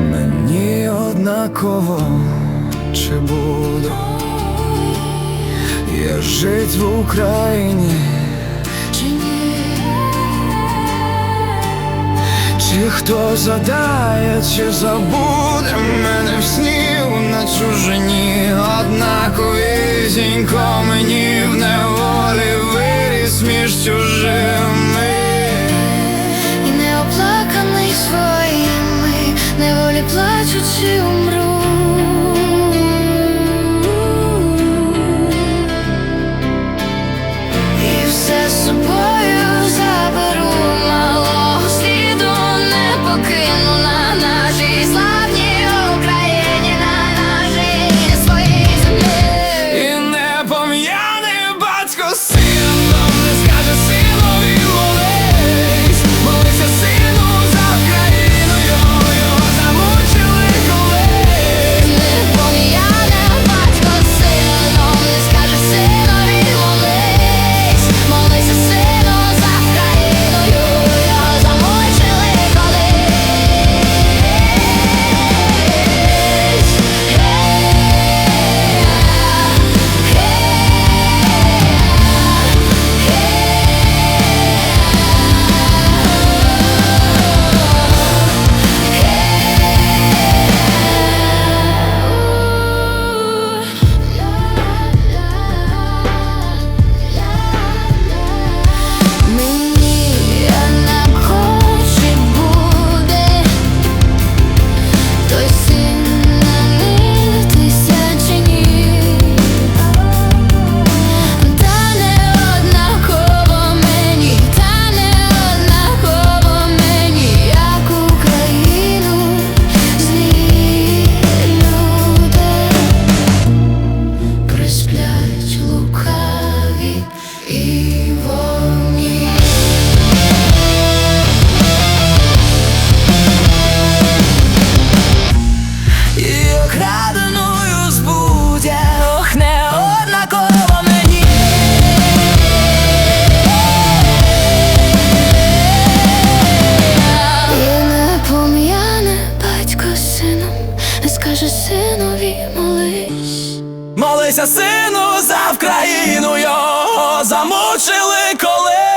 Мені однаково чи буду? Я жить в Україні, чи ні, чи хто задає, чи забуде мене в сні? На чужині, однакові зінько мені. плачу, чи умру. синові молись, молися сину за Вкраїну його замучили коли.